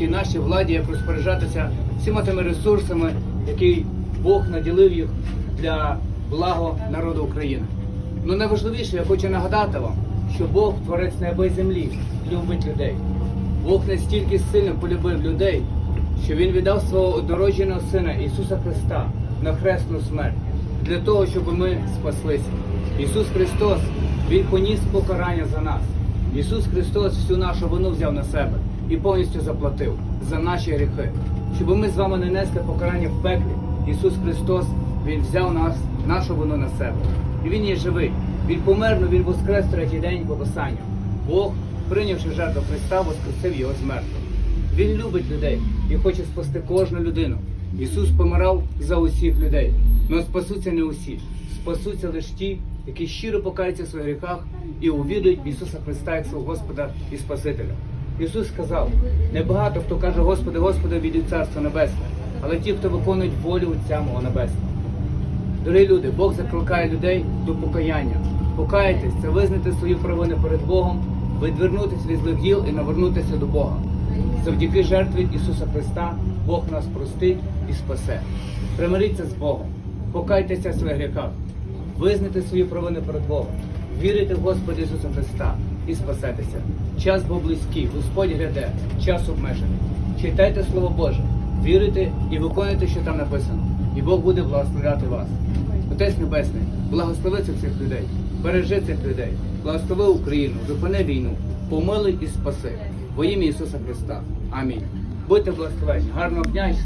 і нашій владі як розпоряджатися всіма тими ресурсами, які Бог наділив їх для благо народу України. Ну найважливіше, я хочу нагадати вам, що Бог творець неба і землі, любить людей. Бог настільки сильно полюбив людей, що Він віддав свого однородженого Сина Ісуса Христа на хресну смерть для того, щоб ми спаслися. Ісус Христос, Він поніс покарання за нас. Ісус Христос всю нашу вину взяв на себе і повністю заплатив за наші гріхи. Щоб ми з вами не несли покарання в пеклі, Ісус Христос, Він взяв нас, нашу вину на себе. І Він є живий. Він помер, але Він воскрес третій день по Писанню. Бог, прийнявши жертву Христа, воскресив його з мертвих. Він любить людей і хоче спасти кожну людину. Ісус помирав за усіх людей. але спасуться не усі. Спасуться лише ті, які щиро покаються в своїх гріхах і увірують в Ісуса Христа як свого Господа і Спасителя. Ісус сказав: небагато хто каже Господи, Господи, від Царства Небесне, але ті, хто виконують волю Отця мого Небесного. Дорогі люди, Бог закликає людей до покаяння. Покаятись це визнати свої провини перед Богом, відвернутися від злих діл і навернутися до Бога. Завдяки жертві Ісуса Христа Бог нас простить і спасе. Примиріться з Богом, покайтеся в своїх гріхах, визнайте свої провини перед Богом, вірите в Господа Ісуса Христа і спасетеся. Час був близький, Господь гряде, час обмежений. Читайте Слово Боже, вірите і виконуйте, що там написано, і Бог буде благословляти вас. Отець Небесний, благослови цих людей, бережи цих людей, благослови Україну, зупини війну, помилуй і спаси. Во ім'я Ісуса Христа. Амінь. Будьте благословені. Гарного дня.